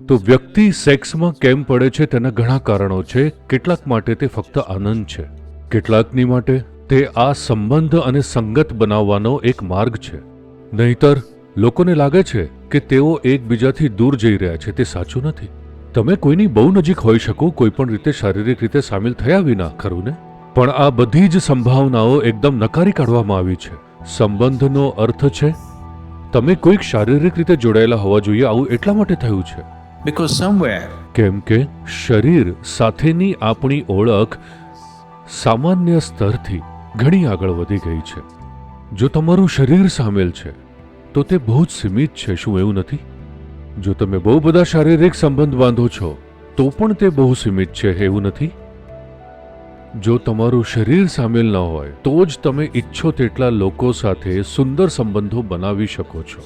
તો વ્યક્તિ સેક્સમાં કેમ પડે છે તેના ઘણા કારણો છે. કેટલાક માટે તે ફક્ત આનંદ છે. કેટલાકની માટે તે આ સંબંધ અને સંગત બનાવવાનો એક માર્ગ છે. નહીતર, લોકોને લાગે છે કે તેઓ એકબીજાથી દૂર જઈ રહ્યા છે તે સાચું નથી. તમે કોઈની બહુ નજીક હોઈ શકો, કોઈ પણ રીતે શારીરિક રીતે સામેલ થયા વિના, ખરું ને? પણ આ બધી જ સંભાવનાઓ એકદમ નકારી કાઢવામાં આવી છે. સંબંધનો અર્થ છે, તમે કોઈક શારીરિક રીતે જોડાયેલા હોવા જોઈએ, આવું એટલા માટે થયું છે. Because somewhere, કેમ કે શરીર સાથેની આપણી ઓળખ સામાન્ય સ્તરથી ઘણી આગળ વધી ગઈ છે. જો તમારું શરીર સામેલ છે, તો તે બહુ જ સીમિત છે, શું એવું નથી? જો તમે બહુ બધા શારીરિક સંબંધ બાંધો છો, તો પણ તે બહુ સીમિત છે, એવું નથી? જો તમારું શરીર સામેલ ન હોય, તો જ તમે ઈચ્છો તેટલા લોકો સાથે સુંદર સંબંધો બનાવી શકો છો.